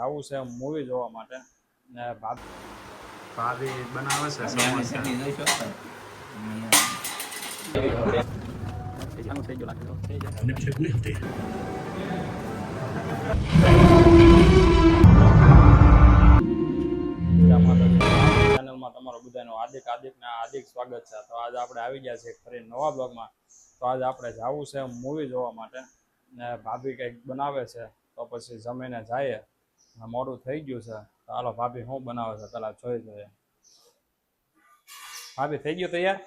આવું છે મૂવી જોવા માટે. ને ભાભી બનાવે છે સમોસા ચેનલમાં તમારો બધાનો હાર્દિક ને હાર્દિક સ્વાગત છે. તો આજે આપણે આવી ગયા છે ફરી નવા બ્લોગમાં. તો આજે આપણે જવું છે મૂવી જોવા માટે. ને ભાભી કંઈક બનાવે છે તો પછી જમીને જઈએ. મોડું થઈ ગયું છે. તો હાલો ભાભી શું બનાવે છે? પેલા જોઈ જોઈએ ભાભી થઈ ગયું તૈયાર?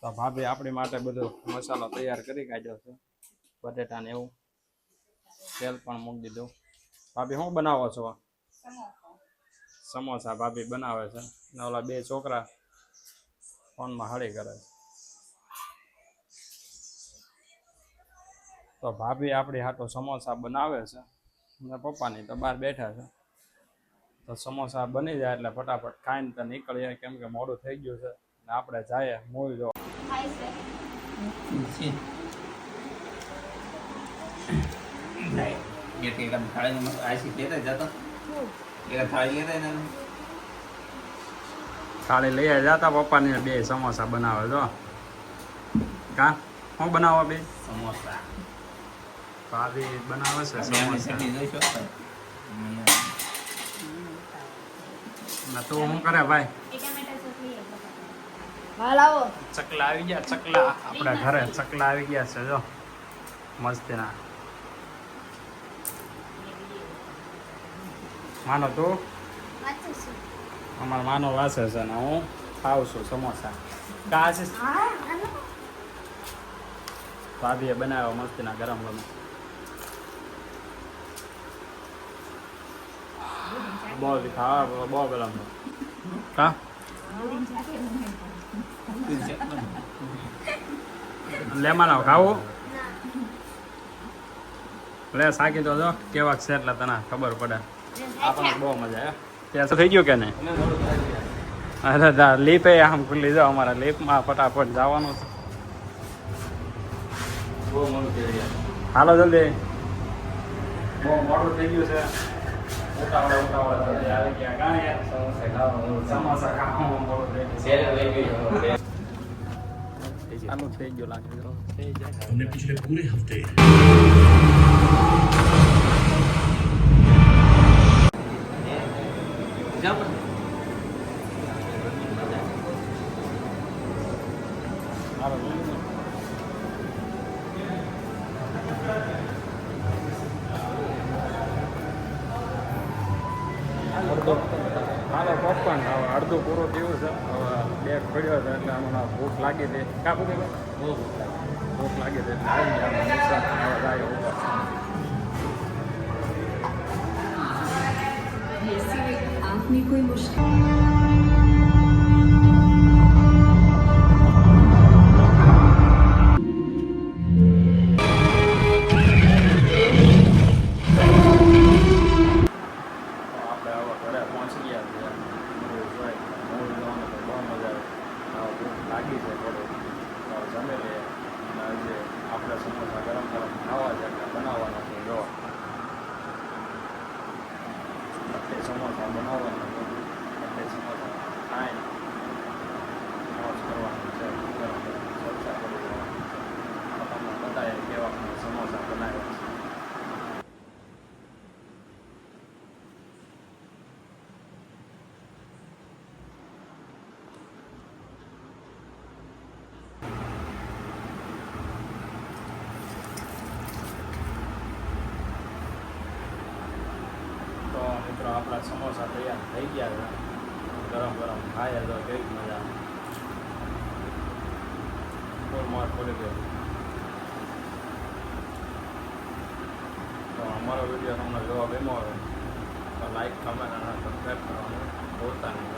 તો ભાભી આપણી માટે બધો મસાલો તૈયાર કરી કાઢ્યો છે. બટેટા ને એવું. તેલ પણ મૂકી દીધું. ભાભી શું બનાવો છો? સમોસા ભાભી બનાવે છે. ને ઓલા બે છોકરા ફોનમાં હાળી કરે છે. તો ભાભી આપણી હાટો સમોસા બનાવે છે. પપ્પાની તો બહાર બેઠા છે. તો સમોસા બની જાય એટલે ફટાફટ ખાઈને તો નીકળીએ. કેમ કે મોડું થઈ ગયું છે. ને આપણે જઈએ મૂવી જોવા. થાળી લઈ જતા પપ્પાને. બે સમોસા બનાવે જો કા? શું બનાવો બે? સમોસા. ભાભી બનાવે છે સમોસા. તો? હું કરે ભાઈ? ચકલા આવી ગયા ચકલા. આપણા ઘરે ચકલા આવી ગયા છે જો. મસ્તીના. માનો તું? અમારો માનો વાસે છે ને હું ખાઉં છું સમોસા. કા છે? ભાભીએ બનાવ્યો મસ્તીના ગરમ ગરમ બહુ ખાવા બહુ ગરમ છે કા લેમાના ખાવું લે સાકી તો જો કેવાક છે એટલે તને ખબર પડે. આપણને બહુ મજા આવે. ત્યાં તો થઈ ગયું કે નહીં? અરે દા એ આમ ખુલ્લી જાઓ અમારા લીપમાં ફટાફટ જવાનું છે. બહુ. હાલો જલ્દી. બહુ મોડું થઈ ગયું છે. ಊಟ ಮಾಡೋ ಊಟ ಮಾಡೋದು ಅದಕ್ಕೆ ಯಾಕಂದ್ರೆ ಏನು ಸಮೋಸ ಇಲ್ಲ samosa Ăn một phê nhiều lần rồi. Hôm nay पिछले पूरे हफ्ते जब आप અડધો. હાલો પોપકોર્ન હવે અડધો પૂરો થયું છે. હવે બેગ પડ્યો છે એટલે હમણાં ભૂખ લાગી હતી. કાપુ બહુ ભૂખ લાગી. ભૂખ હતી એટલે આવી ગયા નુકસાન. હવે જાય ઉપર કોઈ મુશ્કેલ? લાગી છે થોડો જમી લઈએ અને આજે આપણે સમોસા ગરમ ગરમ ખાવા છે, એટલે બનાવવાના છે. જો. સમોસા બનાવવાના છે એટલે સમોસા ખાઈને મોજ કરવાની છે ગરમ ગરમ ચર્ચા કરી દેવાની છે તમને બતાવીએ કેવા સમોસા બનાવ્યા છે તો મિત્રો આપણા સમોસા તૈયાર થઈ ગયા છે. ગરમ ગરમ ખાઈએ તો કેવી મજા ફૂલ મોજ પડી ગયો તો અમારો વીડિયો તમને જોવા ગમ્યો હોય તો લાઈક કમેન્ટ અને સબસ્ક્રાઈબ કરવાનું બોલતા નહીં.